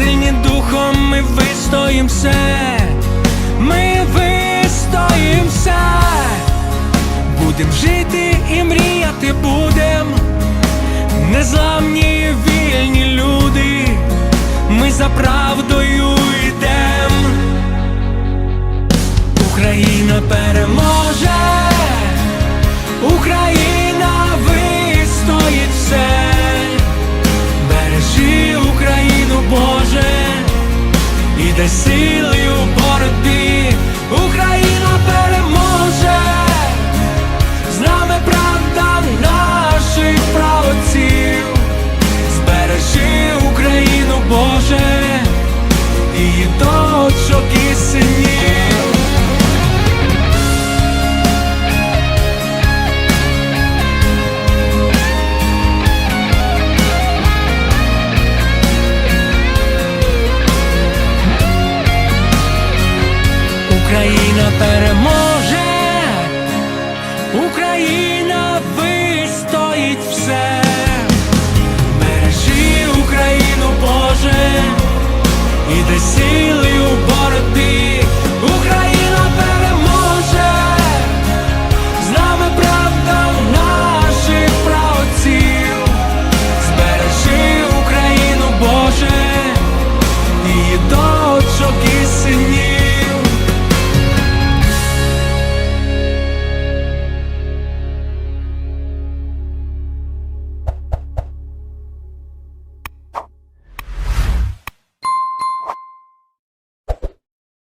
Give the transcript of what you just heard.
сильні духом ми вистоїм все, ми вистоїм все, будем жити і мріяти будем, незламні вільні люди, ми за правдою йдем. Україна переможе, Україна Боже, і дочок і синів. Україна переможе.